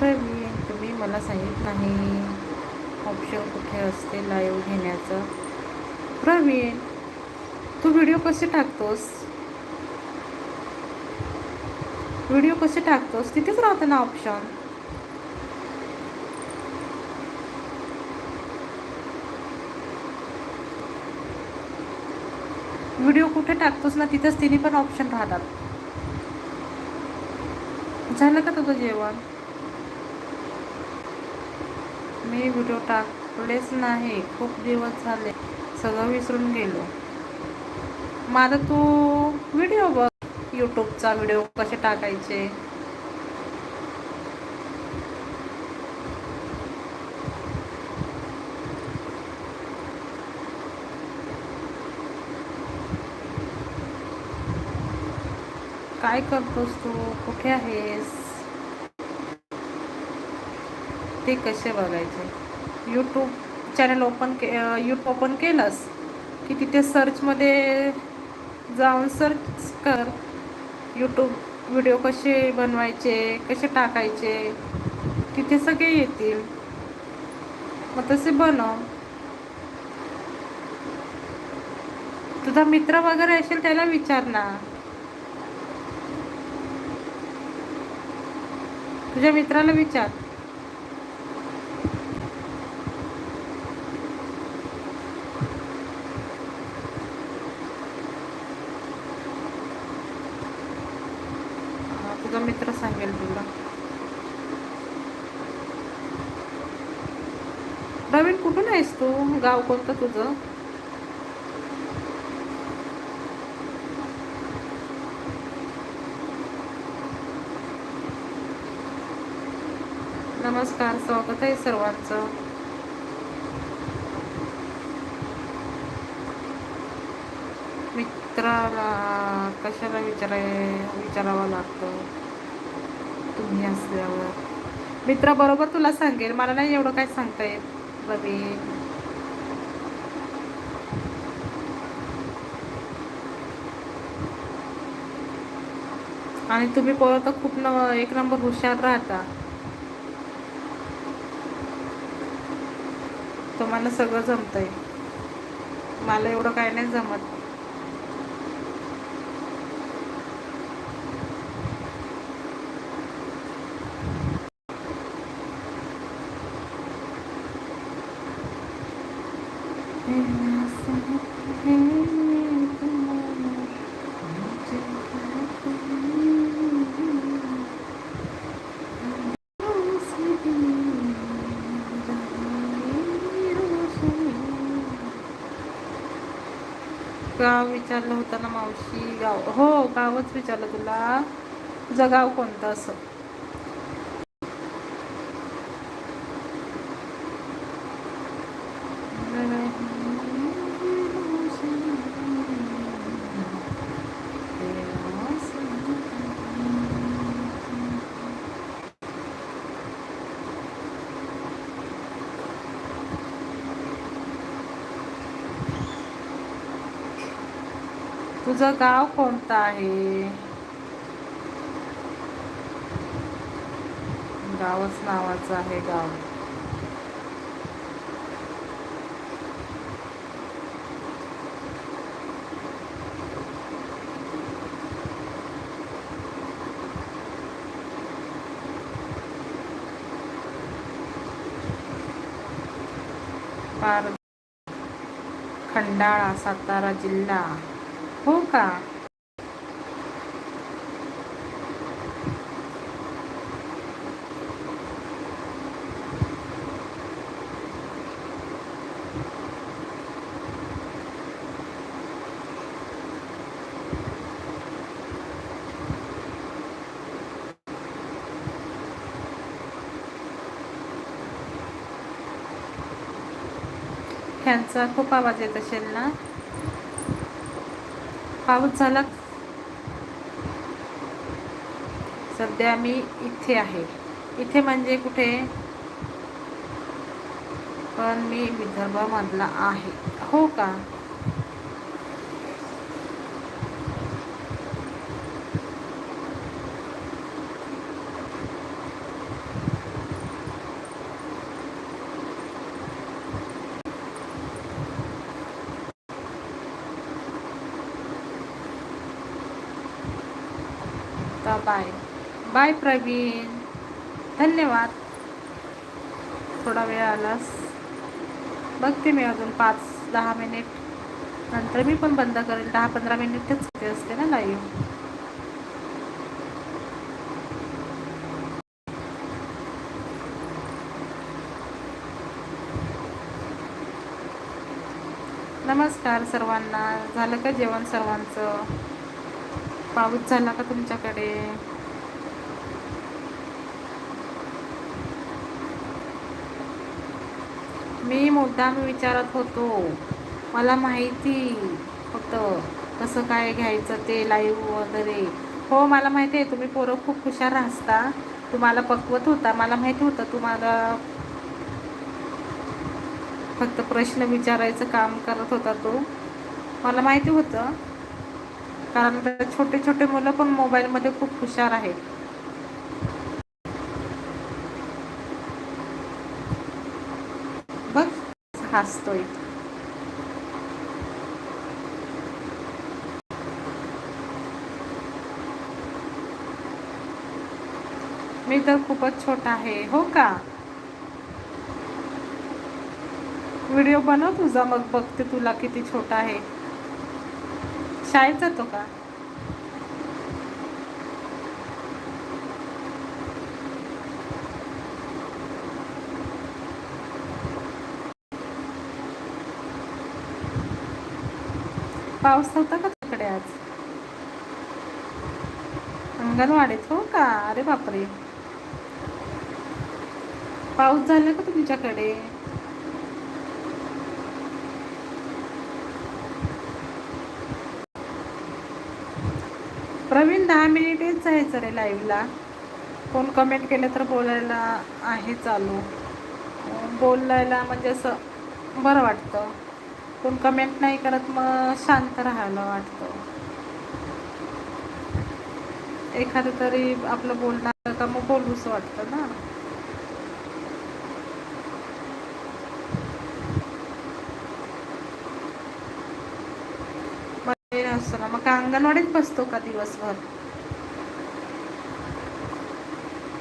प्रवीण तुम्ही मला सांगित नाही ऑप्शन कुठे असते लाईव्ह घेण्याचं. प्रवीण तू व्हिडिओ कसे टाकतोस? व्हिडिओ कसे टाकतोस? तिथेच राहतं ना ऑप्शन व्हिडिओ कुठे टाकतोस ना तिथंच तिन्ही पण ऑप्शन राहतात. झालं का तुझं जेवण? मी व्हिडिओ टाकलेच नाही. खूप दिवस झाले. सगळं विसरून गेलो. माझा तू व्हिडिओ बघ. यूट्यूबचा व्हिडिओ कसे टाकायचे? काय करतोस तू? कुठे आहेस? ते कसे बघायचे? यूट्यूब चॅनल ओपन के यूट्यूब ओपन केलंस की तिथे सर्चमध्ये जाऊन सर्च कर. यूट्यूब व्हिडिओ कसे बनवायचे कसे टाकायचे तिथे सगळे येतील. मग तसे बनव. तुझा मित्र वगैरे असेल त्याला विचार ना. तुझ्या मित्राला विचार हा, तुझा मित्र सांगेल तुला प्रवीण कुठून आहेस तू गाव कोणतं तुझं? नमस्कार स्वागत आहे सर्वांचं. मित्राला कशाला विचाराय विचारावं लागतं? तुम्ही असल्यावर. मित्राबरोबर तुला सांगेल. मला नाही एवढं काय सांगता येत. रवी आणि तुम्ही पोरं तर खूप न एक नंबर हुशार राहता. तुम्हाला सगळं जमतंय. मला एवढं काय नाही जमत. गाव विचारलं होतं ना मावशी गाव हो गावच विचारलं तुला. तुझं गाव कोणतं असं? तुझं गाव कोणतं आहे? गावच नावाचं आहे गाव. पार खंडाळा सातारा जिल्हा. हो का? फॅनचा खूप आवाज येत असेल ना? पाऊस झाला. सध्या मी इथे आहे. इथे म्हणजे कुठे? पण मी विदर्भामधला आहे. हो का? बाय. बाय प्रवीण. धन्यवाद. थोडा वेळ आलास. बघते मी अजून पाच दहा मिनिट. नंतर मी पण बंद करेल. दहा पंधरा मिनिटच असते ना लाईव्ह नमस्कार सर्वांना. झालं का जेवण सर्वांचं? पाऊस झाला का तुमच्याकडे? मी मुद्दाम विचारत होतो. मला माहिती फक्त कसं काय घ्यायचं ते लाईव्ह वगैरे. हो मला माहिती आहे. तुम्ही पोरं खूप हुशार असता. तुम्हाला पकवत होता. मला माहिती होतं तुम्हाला फक्त प्रश्न विचारायचं काम करत होता तो. मला माहिती होतं कारण छोटे छोटे मुलं पण मोबाईलमध्ये खूप हुशार आहेत. बघ हसतोय. मी तर खूपच छोटा आहे हो का? व्हिडिओ बनव तुझा मग बघते तुला किती छोटा आहे. शाळेत जातो का? पाऊस होता का तिकडे आज? अंगणवाडीत हो का? अरे बापरे. पाऊस झाला का तुमच्याकडे? नवीन दहा मिनिटेच जायचं रे लाईव्हला कोण कमेंट केलं तर बोलायला आहे चालू. बोलायला म्हणजे असं बरं वाटतं. कोण कमेंट नाही करत मग शांत राहायला वाटतं. एखादं तरी आपलं बोलणार का मग बोलूच वाटतं ना. मग का मग अंगणवाडीत बसतो का दिवसभर?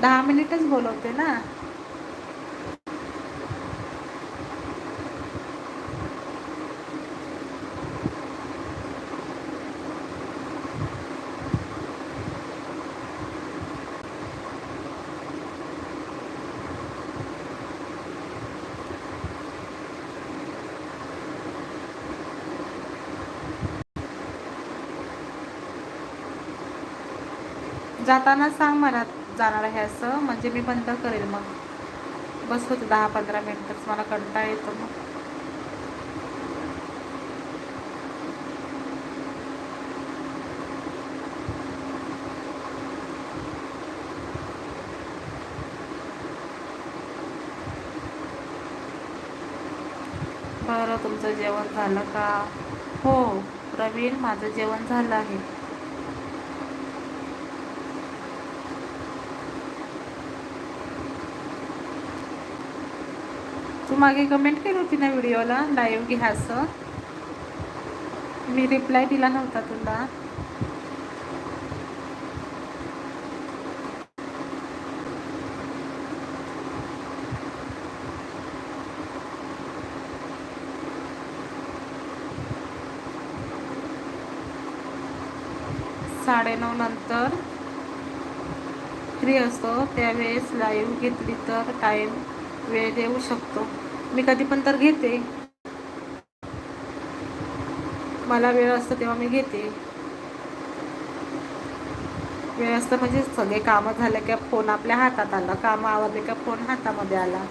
दहा मिनिटच बोलवते ना. जाताना सांग मला जाणार आहे असं म्हणजे मी बंद करेल मग. बस होतं दहा पंधरा मिनटंच मला कंटाळा येतो मग. बरं तुमचं जेवण झालं का? हो प्रवीण माझं जेवण झालं आहे तू मागे कमेंट केली होती ना व्हिडिओला लाईव्ह घ्या असं. मी रिप्लाय दिला नव्हता तुला. साडेनऊ नंतर फ्री असतो त्यावेळेस लाईव्ह घेतली तर टाईम वेळ देऊ शकतो. मी कधी पण तर घेते. मला वेळ असतो तेव्हा मी घेते. वेळ असतं म्हणजे सगळे कामं झाले का फोन आपल्या हातात आला कामं आवडले का फोन हातामध्ये आला.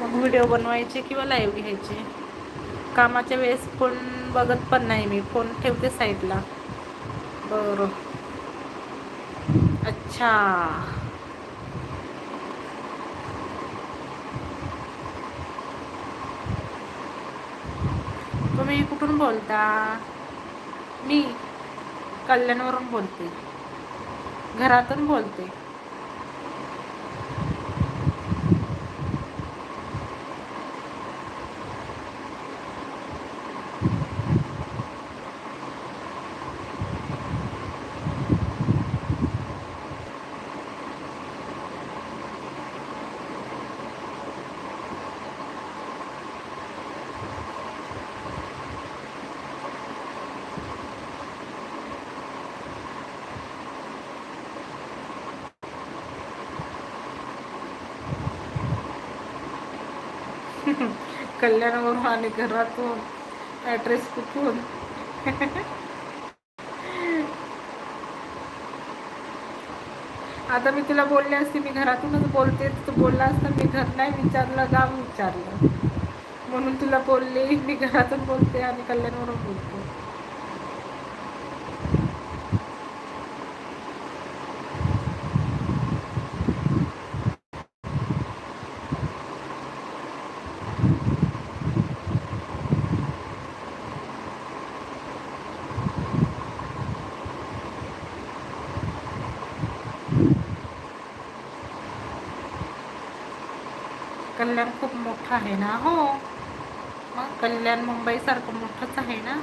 मग व्हिडिओ बनवायचे किंवा लाईव्ह घ्यायचे. कामाच्या वेळेस फोन बघत पण नाही मी फोन ठेवते साईडला बरं. अच्छा. तुम्ही कुठून बोलता? मी कल्याणवरून बोलते. घरातून बोलते. कल्याणावरून आणि घरातून ॲड्रेस कुठून? आता मी तुला बोलले असते मी घरातूनच बोलते. तू बोलला असता मी घर नाही विचारलं गाव विचारलं. म्हणून तुला बोलले मी घरातून बोलते आणि कल्याणवरून बोलते. कल्याण खूप मोठं आहे ना हो. मग कल्याण मुंबईसारखं मोठंच आहे ना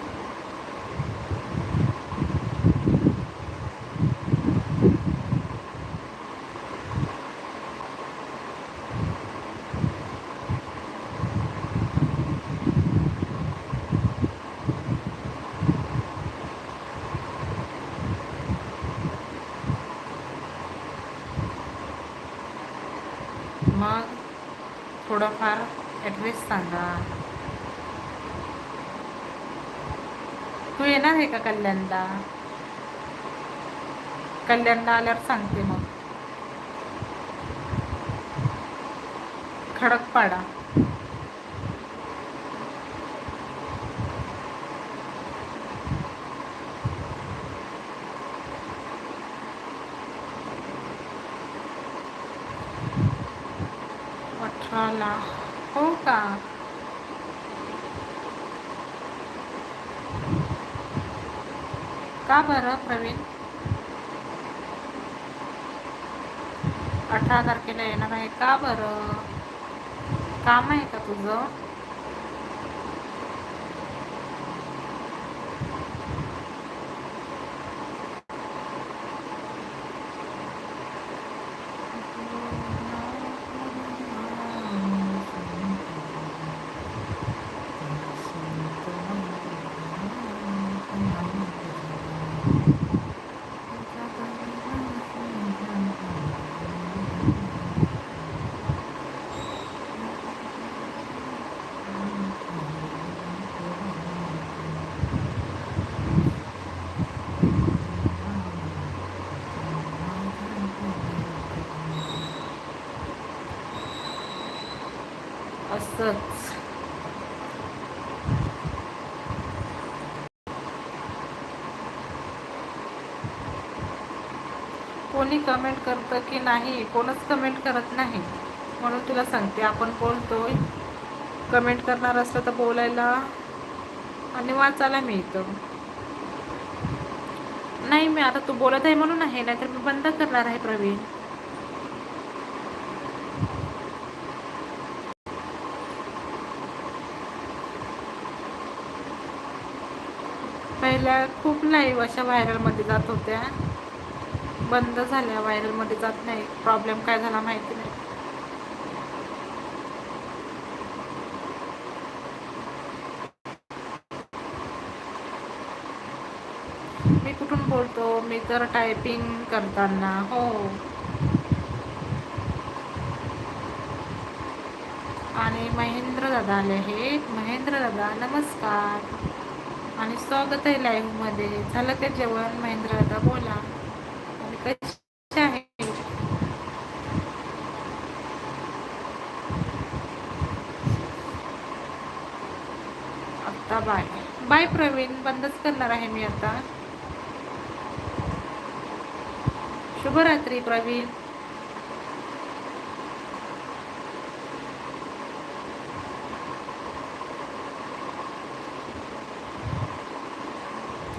मग थोडंफार ॲड्रेस सांगा. तू येणार आहे का कल्याणला? कल्याणला आल्यावर सांगते मग. खडकपाडा अठराला हो का का बरं प्रवीण. अठरा तारखेला येणार आहे. का बरं? काम आहे का तुझं? कोणी कमेंट करतं की नाही कोणच कमेंट करत नाही. म्हणून तुला सांगते आपण बोलतोय कमेंट करणार असलं तर बोलायला आणि वाचायला मिळतं. नाही मी आता तू बोलत आहे म्हणून आहे नाहीतर मी बंद करणार आहे प्रवीण. पहिल्या खूप लाईव्ह अशा व्हायरलमध्ये जात होत्या. बंद झाल्या व्हायरलमध्ये जात नाही. प्रॉब्लेम काय झाला माहिती नाही. मी कुठून बोलतो? मी तर टायपिंग करताना. हो. आणि महेंद्र दादा आले आहेत. महेंद्र दादा नमस्कार. आणि स्वागत आहे लाईव्हमध्ये झालं का जेवण? महेंद्र दादा बोला आणि कसे आहे आता बाय बाय प्रवीण? बंदच करणार आहे मी आता. शुभरात्री प्रवीण.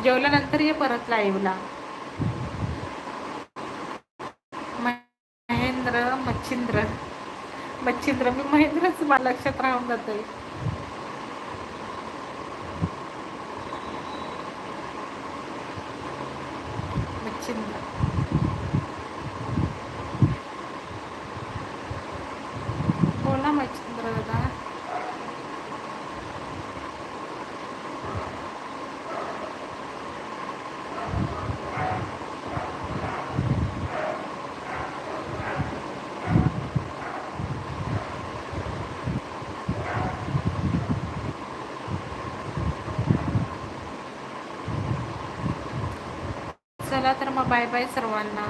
जेवल्यानंतर ये परत लाईव्हला महेंद्र मच्छिंद्र. मच्छिंद्र मी महेंद्रच मला लक्षात राहून जाते मच्छिंद्र बोला मच्छिंद्र दादा चला तर मग बाय बाय सर्वांना.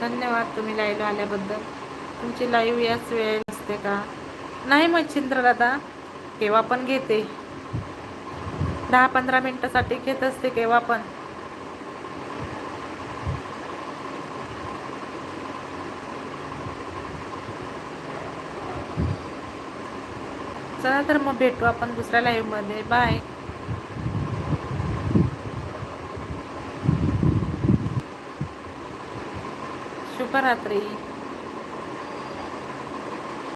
धन्यवाद तुम्ही लाईव्ह आल्याबद्दल. तुमची लाईव्ह याच वेळ असते का? नाही मच्छिंद्र दादा. केव्हा पण घेते. दहा पंधरा मिनटासाठी घेत असते केव्हा पण. चला तर मग भेटू आपण दुसऱ्या लाईव्हमध्ये बाय शुभरात्री